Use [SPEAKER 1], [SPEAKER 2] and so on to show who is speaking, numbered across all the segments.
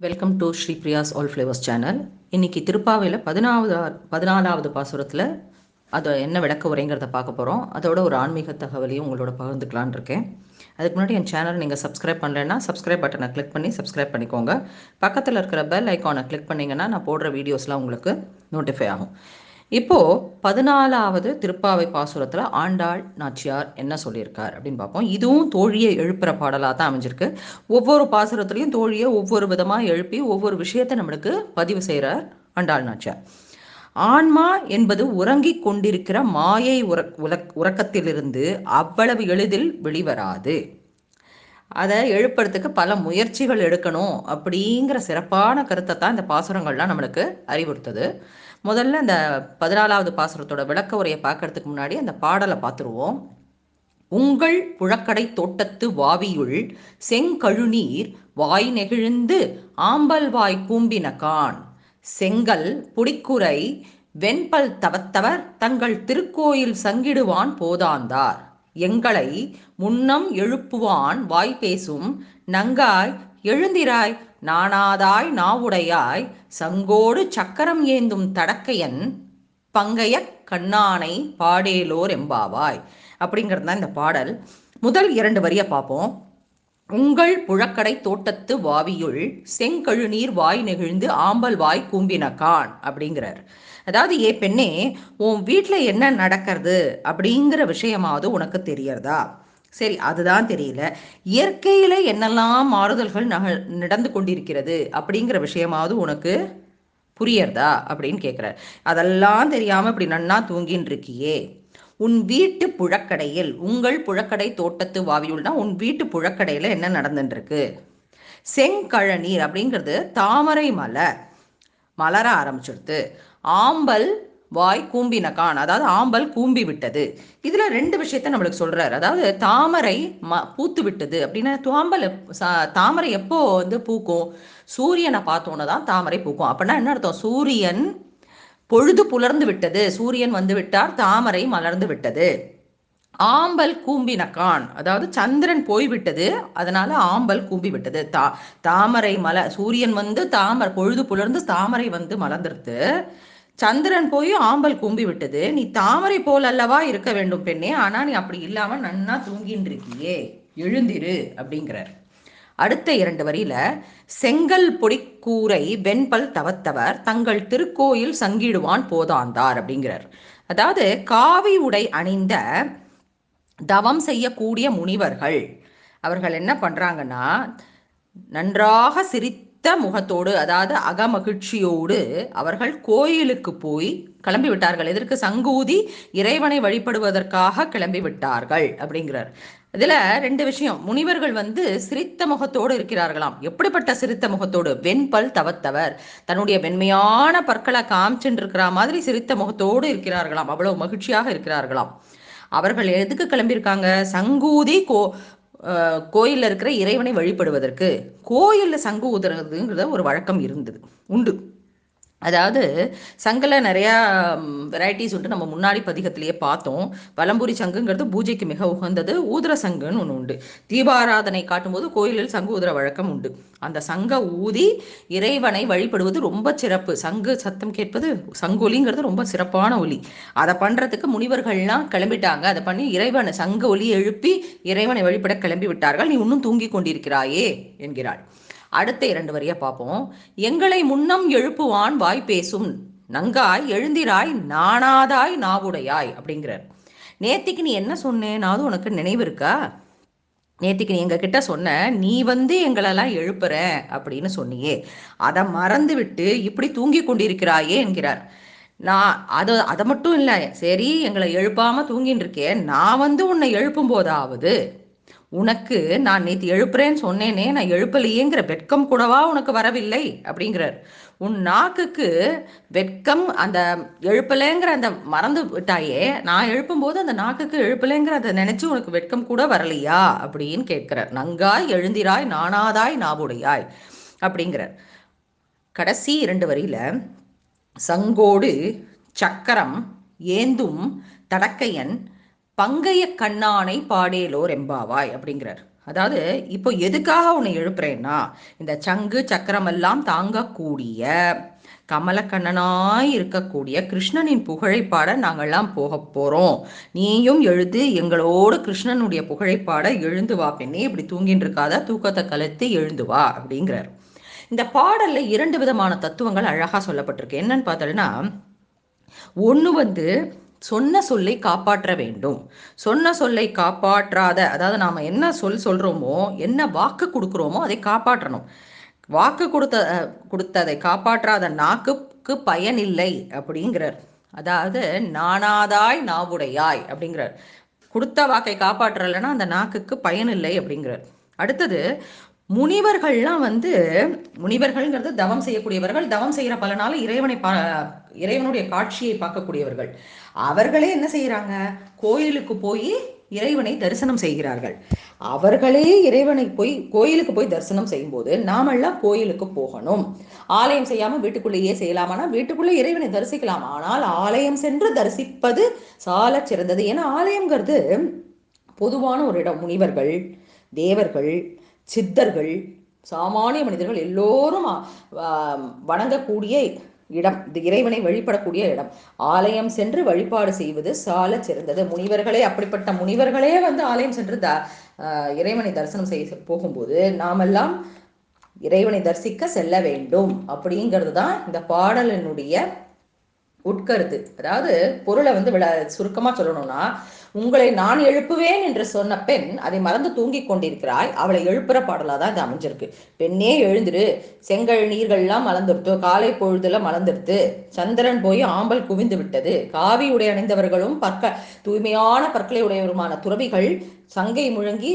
[SPEAKER 1] Welcome to Sri Priyas all flavours channel இன்னைக்கு திருப்பாவையில் பதினாவது பதினாலாவது பாசுரத்தில் அதை என்ன விளக்க உரைங்கிறத பார்க்க போகிறோம் அதோட ஒரு ஆன்மீக தகவலையும் உங்களோட பகிர்ந்துக்கலான் இருக்கேன். அதுக்கு முன்னாடி என் சேனல் நீங்கள் சப்ஸ்கிரைப் பண்ணலைன்னா சப்ஸ்கிரைப் பட்டனை கிளிக் பண்ணி சப்ஸ்கிரைப் பண்ணிக்கோங்க. பக்கத்தில் இருக்கிற பெல் ஐக்கானை கிளிக் பண்ணிங்கன்னா நான் போடுற வீடியோஸ்லாம் உங்களுக்கு நோட்டிஃபை ஆகும். இப்போது பதினாலாவது திருப்பாவை பாசுரத்தில் ஆண்டாள் நாச்சியார் என்ன சொல்லியிருக்கார் அப்படின்னு பார்ப்போம். இதுவும் தோழியை எழுப்புற பாடலாக தான் அமைஞ்சிருக்கு. ஒவ்வொரு பாசுரத்துலையும் தோழியை ஒவ்வொரு விதமாக எழுப்பி ஒவ்வொரு விஷயத்தை நம்மளுக்கு பதிவு செய்கிறார் ஆண்டாள் நாச்சியார். ஆன்மா என்பது உறங்கிக் கொண்டிருக்கிற மாயை உற உலக் உறக்கத்திலிருந்து அவ்வளவு எளிதில் வெளிவராது. அதை எழுப்புறதுக்கு பல முயற்சிகள் எடுக்கணும் அப்படிங்கிற சிறப்பான கருத்தை தான் இந்த பாசுரங்கள்லாம் நம்மளுக்கு அறிவுறுத்துது. முதல்ல அந்த பதினாலாவது பாசுரத்தோட விளக்க உரையை பார்க்கறதுக்கு முன்னாடி அந்த பாடலை பார்த்துருவோம். உங்கள் புழக்கடை தோட்டத்து வாவியுள் செங்கழுநீர் வாய் நெகிழ்ந்து ஆம்பல் வாய் கூம்பின கான். செங்கல் புடிக்குரை வெண்பல் தவத்தவர் தங்கள் திருக்கோயில் சங்கிடுவான் போதாந்தார். எங்களை முன்னம் எழுப்புவான் வாய் பேசும் நங்காய் எழுந்திராய் நாணாதாய் நாவுடையாய் சங்கோடு சக்கரம் ஏந்தும் தடக்கையன் பங்கைய கண்ணானை பாடேலோர் எம்பாவாய். அப்படிங்கிறது தான் இந்த பாடல். முதல் இரண்டு வரியை பார்ப்போம் உங்கள் புழக்கடை தோட்டத்து வாவியுள் செங்கழுநீர் வாய் நெகிழ்ந்து ஆம்பல் வாய் கூம்பினகான் அப்படிங்கிறார். அதாவது ஏ பெண்ணே உன் வீட்டில் என்ன நடக்கிறது அப்படிங்கிற விஷயமாவது உனக்கு தெரியறதா? சரி அதுதான் தெரியல. இயற்கையில என்னெல்லாம் மாறுதல்கள் நக நடந்து கொண்டிருக்கிறது அப்படிங்கிற விஷயமாவது உனக்கு புரியறதா அப்படின்னு கேட்குறார் அதெல்லாம் தெரியாம இப்படி நன்னா தூங்கின்னு இருக்கியே. உன் வீட்டு புழக்கடையில் உங்கள் புழக்கடை தோட்டத்து வாவியுள்னா உன் வீட்டு புழக்கடையில் என்ன நடந்துட்டுருக்கு செங்கழநீர் அப்படிங்கிறது தாமரை மலர் மலர ஆரம்பிச்சிடுது ஆம்பல் வாய் கூம்பினகான் அதாவது ஆம்பல் கூம்பி விட்டது. இதுல ரெண்டு விஷயத்த நம்மளுக்கு சொல்றாரு. அதாவது தாமரை ம பூத்து விட்டது அப்படின்னா தாம்பல் தாமரை எப்போ வந்து பூக்கும்? சூரியனை பார்த்தோன்னே தான் தாமரை பூக்கும். அப்படின்னா என்ன அர்த்தம்? சூரியன் பொழுது புலர்ந்து விட்டது. சூரியன் வந்து விட்டார் தாமரை மலர்ந்து விட்டது. ஆம்பல் கூம்பினக்கான் அதாவது சந்திரன் போய்விட்டது அதனால ஆம்பல் கூம்பி விட்டது. தா தாமரை மல சூரியன் வந்து தாமரை பொழுது புலர்ந்து தாமரை வந்து மலர்ந்துருது சந்திரன் போய் ஆம்பல் கும்பி விட்டது. நீ தாமரை போல் அல்லவா இருக்க வேண்டும் பெண்ணே. ஆனா நீ அப்படி இல்லாம நன்னா தூங்கின்னு இருக்கியே. எழுந்திரு அப்படிங்கிறார். அடுத்த இரண்டு வரியில செங்கல் பொடிக்கூரை வெண்பல் தவத்தவர் தங்கள் திருக்கோயில் சங்கிடுவான் போதாந்தார் அப்படிங்கிறார். அதாவது காவி உடை அணிந்த தவம் செய்யக்கூடிய முனிவர்கள் அவர்கள் என்ன பண்றாங்கன்னா நன்றாக சிரித்து முகத்தோடு அதாவது அகமகிழ்ச்சியோடு அவர்கள் கோயிலுக்கு போய் கிளம்பி விட்டார்கள் எதற்கு? சங்கூதி இறைவனை வழிபடுவதற்காக கிளம்பி விட்டார்கள் அப்படிங்கிறார். இதுல ரெண்டு விஷயம். முனிவர்கள் வந்து சிரித்த முகத்தோடு இருக்கிறார்களாம். எப்படிப்பட்ட சிரித்த முகத்தோடு? வெண்பல் தவத்தவர். தன்னுடைய வெண்மையான பற்களை காமிச்சுட்டு இருக்கிற மாதிரி சிரித்த முகத்தோடு இருக்கிறார்களாம். அவ்வளவு மகிழ்ச்சியாக இருக்கிறார்களாம். அவர்கள் எதுக்கு கிளம்பியிருக்காங்க? சங்கூதி கோ கோயிலில் இருக்கிற இறைவனை வழிபடுவதற்கு கோயிலில் சங்கு ஊதுறதுங்கிறத ஒரு வழக்கம் இருந்தது. உண்டு. அதாவது சங்கில் நிறையா வெரைட்டிஸ் உண்டு. நம்ம முன்னாடி பதிகத்திலேயே பார்த்தோம். வலம்புரி சங்குங்கிறது பூஜைக்கு மிக உகந்தது. ஊதுர சங்குன்னு ஒன்று உண்டு. தீபாராதனை காட்டும்போது கோயிலில் சங்கு ஊதுற வழக்கம் உண்டு. அந்த சங்க ஊதி இறைவனை வழிபடுவது ரொம்ப சிறப்பு. சங்கு சத்தம் கேட்பது சங்கொலிங்கிறது ரொம்ப சிறப்பான ஒலி. அதை பண்ணுறதுக்கு முனிவர்கள்லாம் கிளம்பிட்டாங்க. அதை பண்ணி இறைவனை சங்க ஒலி எழுப்பி இறைவனை வழிபட கிளம்பி விட்டார்கள். நீ இன்னும் தூங்கி கொண்டிருக்கிறாயே என்கிறாள். அடுத்த இரண்டு வரியா பார்ப்போம். எங்களை முன்னம் எழுப்புவான் வாய் பேசும். நங்காய் எழுந்திராய் நாணாதாய் நாவுடையாய் அப்படிங்கிறார். நேத்திக்கு நீ என்ன சொன்னேனாவது உனக்கு நினைவு இருக்கா? நேத்திக்கு நீ எங்ககிட்ட சொன்ன நீ வந்து எங்களெல்லாம் எழுப்புற அப்படின்னு சொன்னியே. அதை மறந்து விட்டு இப்படி தூங்கி கொண்டிருக்கிறாயே என்கிறார். நான் அது அதை மட்டும் இல்லை. சரி எங்களை எழுப்பாம தூங்கின்னு இருக்கேன் நான் வந்து உன்னை எழுப்பும் போதாவது உனக்கு நான் நேற்று எழுப்புறேன்னு சொன்னேனே நான் எழுப்பலையேங்கிற வெட்கம் கூடவா உனக்கு வரவில்லை? அப்படிங்கிறார். உன் நாக்குக்கு வெட்கம் அந்த எழுப்பலைங்கிற அந்த மறந்து விட்டாயே நான் எழுப்பும்போது அந்த நாக்குக்கு எழுப்பலைங்கிற அதை நினைச்சு உனக்கு வெட்கம் கூட வரலையா? அப்படின்னு கேட்கிறார். நங்காய் எழுந்திராய் நானாதாய் நாவுடையாய் அப்படிங்கிறார். கடைசி இரண்டு வரியில சங்கோடு சக்கரம் ஏந்தும் தடக்கையன் பங்கைய கண்ணானை பாடேலோர் எம்பாவாய் அப்படிங்கிறார். அதாவது இப்போ எதுக்காக உன்னை எழுப்புறேன்னா இந்த சங்கு சக்கரம் எல்லாம் தாங்கக்கூடிய கமலக்கண்ணனாய் இருக்கக்கூடிய கிருஷ்ணனின் புகழைப்பாட நாங்கள்லாம் போக போகிறோம் நீயும் எழுது எங்களோடு கிருஷ்ணனுடைய புகழைப்பாட எழுந்து வா பெண்ணே இப்படி தூங்கின்னு இருக்காத தூக்கத்தை கலைத்து எழுந்து வா அப்படிங்கிறார். இந்த பாடல்ல இரண்டு விதமான தத்துவங்கள் அழகா சொல்லப்பட்டிருக்கு. என்னன்னு பார்த்தோம்னா ஒன்று வந்து சொன்ன சொல்லை காப்பாற்ற வேண்டும். சொன்ன சொல்லை காப்பாற்றாத அதாவது நாம் என்ன சொல் சொல்கிறோமோ என்ன வாக்கு கொடுக்குறோமோ அதை காப்பாற்றணும். வாக்கு கொடுத்த கொடுத்ததை காப்பாற்றாத நாக்குக்கு பயனில்லை அப்படிங்கிறார். அதாவது நானாதாய் நாவுடையாய் அப்படிங்கிறார். கொடுத்த வாக்கை காப்பாற்றலைன்னா அந்த நாக்குக்கு பயனில்லை அப்படிங்கிறார். அடுத்தது முனிவர்கள்லாம் வந்து முனிவர்கள்ங்கிறது தவம் செய்யக்கூடியவர்கள். தவம் செய்கிற பலனால இறைவனை பா இறைவனுடைய காட்சியை பார்க்கக்கூடியவர்கள். அவர்களே என்ன செய்கிறாங்க? கோயிலுக்கு போய் இறைவனை தரிசனம் செய்கிறார்கள். அவர்களே இறைவனை போய் கோயிலுக்கு போய் தரிசனம் செய்யும்போது நாமெல்லாம் கோயிலுக்கு போகணும். ஆலயம் செய்யாம வீட்டுக்குள்ளேயே செய்யலாமானா வீட்டுக்குள்ளே இறைவனை தரிசிக்கலாம். ஆனால் ஆலயம் சென்று தரிசிப்பது சால சிறந்தது. ஏன்னா ஆலயங்கிறது பொதுவான ஒரு இடம். முனிவர்கள் தேவர்கள் சித்தர்கள் சாமானிய மனிதர்கள் எல்லோரும் வணங்கக்கூடிய இடம். இது இறைவனை வழிபடக்கூடிய இடம். ஆலயம் சென்று வழிபாடு செய்வது சால சிறந்தது. முனிவர்களே அப்படிப்பட்ட முனிவர்களே வந்து ஆலயம் சென்று த இறைவனை தரிசனம் செய்ய போகும்போது நாமெல்லாம் இறைவனை தரிசிக்க செல்ல வேண்டும். அப்படிங்கிறது தான் இந்த பாடலினுடைய உட்கருத்து. அதாவது பொருளை வந்து விள சுருக்கமாக சொல்லணும்னா உங்களை நான் எழுப்புவேன் என்று சொன்ன பெண் அதை மறந்து தூங்கிக் கொண்டிருக்கிறாய் அவளை எழுப்புற பாடலாக தான் இது அமைஞ்சிருக்கு. பெண்ணே எழுந்துரு. செங்கல் நீர்கள்லாம் மலர்ந்துடுத்து காலை பொழுதுல மலர்ந்துடுத்து சந்திரன் போய் ஆம்பல் குவிந்து விட்டது. காவி உடை அணிந்தவர்களும் பற்க தூய்மையான பற்களை உடையவருமான துறவிகள் சங்கை முழங்கி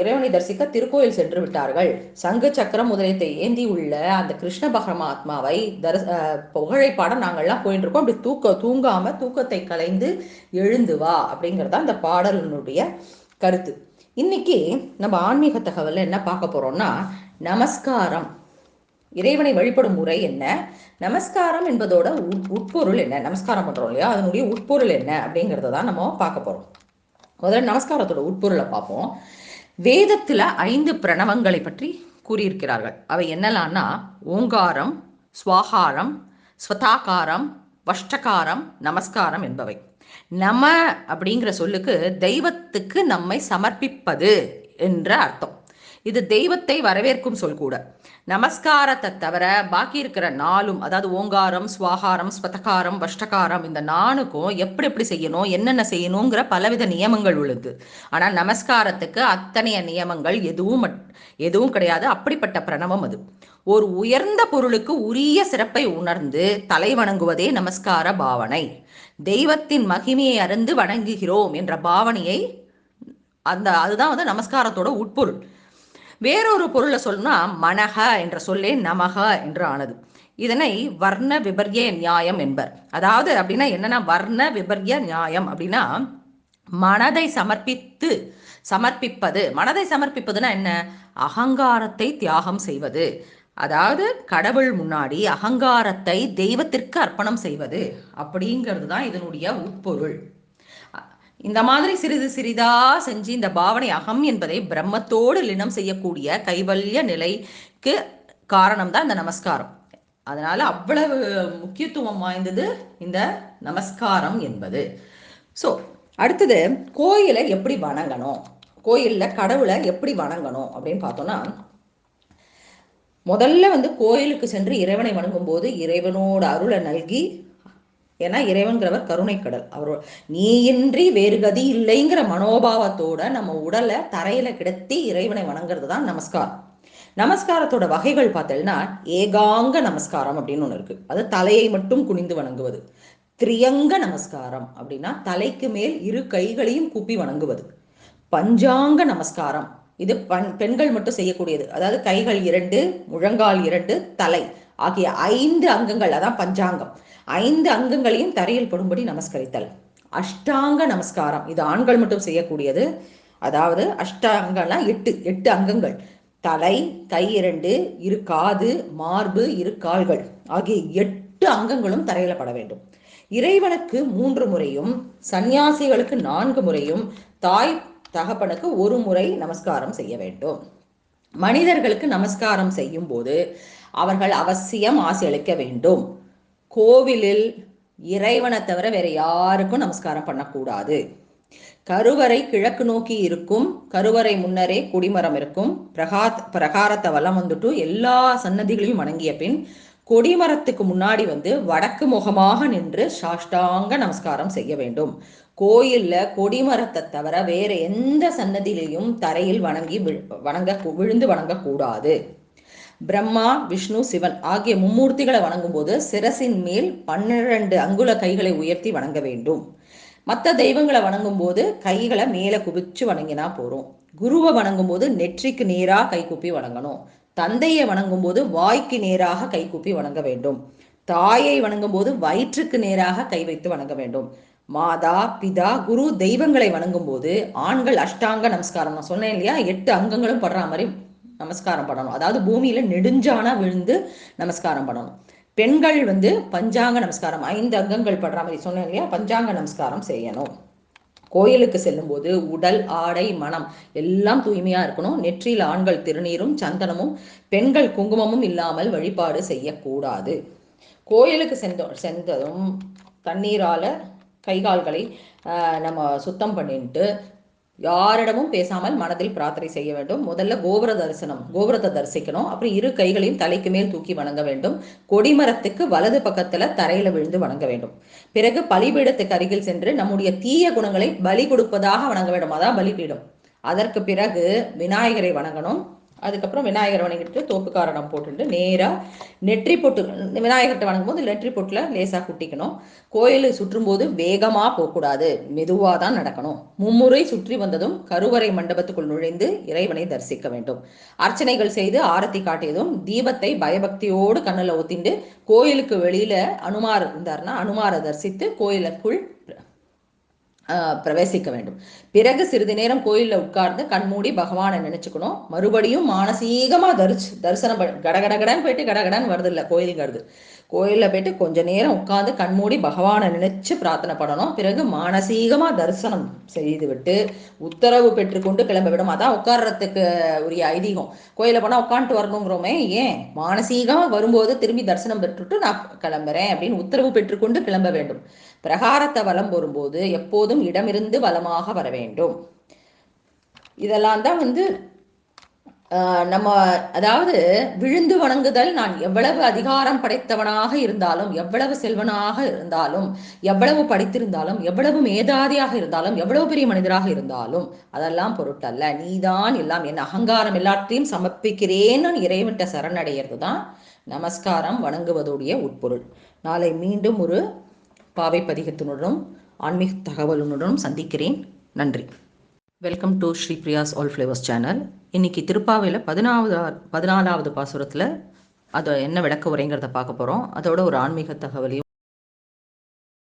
[SPEAKER 1] இறைவனை தரிசிக்க திருக்கோயில் சென்று விட்டார்கள். சங்கு சக்கரம் முதலியத்தை ஏந்தி உள்ள அந்த கிருஷ்ண பகரமாத்மாவை தரிச புகழை பாட நாங்கள்லாம் போயிட்டு இருக்கோம் அப்படி தூக்க தூங்காம தூக்கத்தை கலைந்து எழுந்து வா அப்படிங்கிறதா அந்த பாடலினுடைய கருத்து. இன்னைக்கு நம்ம ஆன்மீக தகவலில் என்ன பார்க்க போறோம்னா நமஸ்காரம். இறைவனை வழிபடும் முறை என்ன? நமஸ்காரம் என்பதோட உட்பொருள் என்ன? நமஸ்காரம் பண்றோம் இல்லையா? அதனுடைய உட்பொருள் என்ன? அப்படிங்கிறத தான் நம்ம பார்க்க போறோம். முதல்ல நமஸ்காரத்தோட உட்பொருளை பார்ப்போம். வேதத்துல ஐந்து பிரணவங்களை பற்றி கூறியிருக்கிறார்கள். அவை என்னலான்னா ஓங்காரம் ஸ்வாகாரம் ஸ்வதாகாரம் வஷ்டகாரம் நமஸ்காரம் என்பவை. நம அப்படிங்கிற சொல்லுக்கு தெய்வத்துக்கு நம்மை சமர்ப்பிப்பது என்ற அர்த்தம். இது தெய்வத்தை வரவேற்கும் சொல் கூட. நமஸ்காரத்தை தவிர பாக்கி இருக்கிற நாளும் அதாவது ஓங்காரம் சுவாகாரம் ஸ்வதகாரம் வஷ்டகாரம் இந்த நானுக்கும் எப்படி எப்படி செய்யணும் என்னென்ன செய்யணுங்கிற பலவித நியமங்கள் உள்ளது. ஆனால் நமஸ்காரத்துக்கு அத்தனைய நியமங்கள் எதுவும் எதுவும் கிடையாது. அப்படிப்பட்ட பிரணவம் அது. ஒரு உயர்ந்த பொருளுக்கு உரிய சிறப்பை உணர்ந்து தலை வணங்குவதே நமஸ்கார பாவனை. தெய்வத்தின் மகிமையை அறிந்து வணங்குகிறோம் என்ற பாவனையை அந்த அதுதான் வந்து நமஸ்காரத்தோட உட்பொருள். வேறொரு பொருளை சொல்லணும்னா மனக என்ற சொல்லே நமக என்று ஆனது. இதனை வர்ண விபர்ய நியாயம் என்பர். அதாவது அப்படின்னா என்னன்னா வர்ண விபர்ய நியாயம் அப்படின்னா மனதை சமர்ப்பித்து சமர்ப்பிப்பது. மனதை சமர்ப்பிப்பதுன்னா என்ன? அகங்காரத்தை தியாகம் செய்வது. அதாவது கடவுள் முன்னாடி அகங்காரத்தை தெய்வத்திற்கு அர்ப்பணம் செய்வது. அப்படிங்கிறது தான் இதனுடைய உட்பொருள். இந்த மாதிரி சிறிது சிறிதா செஞ்சு இந்த பாவனை அகம் என்பதை பிரம்மத்தோடு லினம் செய்யக்கூடிய கைவல்ய நிலைக்கு காரணம் தான் இந்த நமஸ்காரம். அதனால அவ்வளவு முக்கியத்துவம் வாய்ந்தது இந்த நமஸ்காரம் என்பது. ஸோ அடுத்தது கோயிலை எப்படி வணங்கணும்? கோயிலில் கடவுளை எப்படி வணங்கணும் அப்படின்னு பார்த்தோம்னா முதல்ல வந்து கோயிலுக்கு சென்று இறைவனை வணங்கும் போது இறைவனோட அருளை நல்கி ஏன்னா இறைவன்கிறவர் கருணை கடல். அவர் நீயின்றி வேறு கதி இல்லைங்கிற மனோபாவத்தோட நம்ம உடலை தரையில கிடத்தி இறைவனை வணங்குறது தான் நமஸ்காரம். நமஸ்காரத்தோட வகைகள் பார்த்தீங்கன்னா ஏகாங்க நமஸ்காரம் அப்படின்னு ஒன்று இருக்கு. அது தலையை மட்டும் குனிந்து வணங்குவது. திரியங்க நமஸ்காரம் அப்படின்னா தலைக்கு மேல் இரு கைகளையும் கூப்பி வணங்குவது. பஞ்சாங்க நமஸ்காரம். இது பெண்கள் மட்டும் செய்யக்கூடியது. அதாவது கைகள் இரண்டு முழங்கால் இரண்டு தலை. ஆகிய ஐந்து அங்கங்கள் அதான் பஞ்சாங்கம். ஐந்து அங்கங்களையும் தரையில் படும்படி நமஸ்கரித்தல். அஷ்டாங்க நமஸ்காரம். இது ஆண்கள் மட்டும் செய்யக்கூடியது. அதாவது அஷ்டாங்கம்னா எட்டு எட்டு அங்கங்கள். தலை கை இரண்டு இரு காது மார்பு இரு கால்கள். ஆகிய எட்டு அங்கங்களும் தரையில பட வேண்டும். இறைவனுக்கு மூன்று முறையும் சந்நியாசிகளுக்கு நான்கு முறையும் தாய் தகப்பனுக்கு ஒரு முறை நமஸ்காரம் செய்ய வேண்டும். மனிதர்களுக்கு நமஸ்காரம் செய்யும் போது அவர்கள் அவசியம் ஆசி அளிக்க வேண்டும். கோவிலில் இறைவனை தவிர வேற யாருக்கும் நமஸ்காரம் பண்ணக்கூடாது. கருவறை கிழக்கு நோக்கி இருக்கும் கருவறை முன்னரே கொடிமரம் இருக்கும். பிரகாத் பிரகாரத்தை வலம் வந்துட்டு எல்லா சன்னதிகளையும் வணங்கிய பின் கொடிமரத்துக்கு முன்னாடி வந்து வடக்கு முகமாக நின்று சாஷ்டாங்க நமஸ்காரம் செய்ய வேண்டும். கோயில்ல கொடிமரத்தை தவிர வேற எந்த சன்னதியிலையும் தரையில் வணங்கி வணங்க விழுந்து வணங்கக்கூடாது. பிரம்மா விஷ்ணு சிவன் ஆகிய மும்மூர்த்திகளை வணங்கும் போது சிரசின் மேல் பன்னிரண்டு அங்குல கைகளை உயர்த்தி வணங்க வேண்டும். மற்ற தெய்வங்களை வணங்கும் போது கைகளை மேலே குவிச்சு வணங்கினா போறோம். குருவை வணங்கும் போது நெற்றிக்கு நேராக கை கூப்பி வணங்கணும். தந்தையை வணங்கும் போது வாய்க்கு நேராக கை கூப்பி வணங்க வேண்டும். தாயை வணங்கும் போது வயிற்றுக்கு நேராக கை வைத்து வணங்க வேண்டும். மாதா பிதா குரு தெய்வங்களை வணங்கும் போது ஆண்கள் அஷ்டாங்க நமஸ்காரம் நான் சொன்னேன் இல்லையா? எட்டு அங்கங்களும் படுற மாதிரி நமஸ்காரம் பண்ணணும். அதாவது பூமியில நெடுஞ்சானா விழுந்து நமஸ்காரம் பண்ணணும். பெண்கள் வந்து பஞ்சாங்க நமஸ்காரம் ஐந்து அங்கங்கள் படுற மாதிரி சொன்னேன் இல்லையா? பஞ்சாங்க நமஸ்காரம் செய்யணும். கோயிலுக்கு செல்லும்போது உடல் ஆடை மனம் எல்லாம் தூய்மையா இருக்கணும். நெற்றியில் ஆண்கள் திருநீரும் சந்தனமும் பெண்கள் குங்குமமும் இல்லாமல் வழிபாடு செய்யக்கூடாது. கோயிலுக்கு சென்ற சென்றதும் தண்ணீரால கைகால்களை நம்ம சுத்தம் பண்ணிட்டு யாரிடமும் பேசாமல் மனதில் பிரார்த்தனை செய்ய வேண்டும். முதல்ல கோபுர தரிசனம் கோபுரத்தை தரிசிக்கணும். அப்புறம் இரு கைகளையும் தலைக்கு மேல் தூக்கி வணங்க வேண்டும். கொடிமரத்துக்கு வலது பக்கத்துல தரையில விழுந்து வணங்க வேண்டும். பிறகு பலிபீடத்துக்கு அருகில் சென்று நம்முடைய தீய குணங்களை பலி கொடுப்பதாக வணங்க வேண்டும். அதான் பலிபீடம். அதற்கு பிறகு விநாயகரை வணங்கணும். அதுக்கப்புறம் விநாயகர் வணங்கிட்டு தோப்புக்காரணம் போட்டுட்டு நேராக நெற்றி பொட்டு விநாயகர்கிட்ட வணங்கும் போது நெற்றி பொட்டில் லேசாக குட்டிக்கணும். கோயிலை சுற்றும் போது வேகமாக போகக்கூடாது. மெதுவாக தான் நடக்கணும். மும்முறை சுற்றி வந்ததும் கருவறை மண்டபத்துக்குள் நுழைந்து இறைவனை தரிசிக்க வேண்டும். அர்ச்சனைகள் செய்து ஆரத்தி காட்டியதும் தீபத்தை பயபக்தியோடு கண்ணில் ஒத்திண்டு கோயிலுக்கு வெளியில் அனுமார் இருந்தார்னா அனுமாரை தரிசித்து கோயிலுக்குள் பிரவேசிக்க வேண்டும். பிறகு சிறிது நேரம் கோயிலில் உட்கார்ந்து கண்மூடி பகவானை நினைச்சுக்கணும். மறுபடியும் மானசீகமாக தரிச்சு தரிசனம் கடகடகடன் போயிட்டு கடகடன் வருது இல்லை கோயிலுங்கிறது. கோயிலில் போயிட்டு கொஞ்ச நேரம் உட்காந்து கண்மூடி பகவானை நினைச்சு பிரார்த்தனை பண்ணணும். பிறகு மானசீகமாக தரிசனம் செய்து விட்டு உத்தரவு பெற்றுக்கொண்டு கிளம்ப விடும் அதான் உட்கார்றதுக்கு உரிய ஐதீகம். கோயிலில் போனால் உட்காந்துட்டு வரணுங்கிறோமே ஏன்? மானசீகமாக வரும்போது திரும்பி தரிசனம் பெற்றுட்டு நான் கிளம்புறேன் அப்படின்னு உத்தரவு பெற்றுக்கொண்டு கிளம்ப வேண்டும். பிரகாரத்தை வலம் வரும்போது எப்போதும் இடமிருந்து வலமாக வர வேண்டும். இதெல்லாம் தான் வந்து நம்ம அதாவது விழுந்து வணங்குதல் நான் எவ்வளவு அதிகாரம் படைத்தவனாக இருந்தாலும் எவ்வளவு செல்வனாக இருந்தாலும் எவ்வளவு படித்திருந்தாலும் எவ்வளவு மேதாதியாக இருந்தாலும் எவ்வளவு பெரிய மனிதராக இருந்தாலும் அதெல்லாம் பொருட்டல்ல. நீதான் எல்லாம் என் அகங்காரம் எல்லாத்தையும் சமர்ப்பிக்கிறேன்னு இறைவன்ட்ட சரணடைகிறது தான் நமஸ்காரம் வணங்குவதுடைய உட்பொருள். நாளை மீண்டும் ஒரு பாவை பதிகத்தினுடனும் ஆன்மீக தகவலுடனும் சந்திக்கிறேன். நன்றி. Welcome to Sri Priyas all flavours channel இன்னைக்கு திருப்பாவையில் பதினாவது பதினாலாவது பாசுரத்தில் அதை என்ன விளக்க உரைங்கிறத பார்க்க போகிறோம் அதோட ஒரு ஆன்மீக தகவலையும்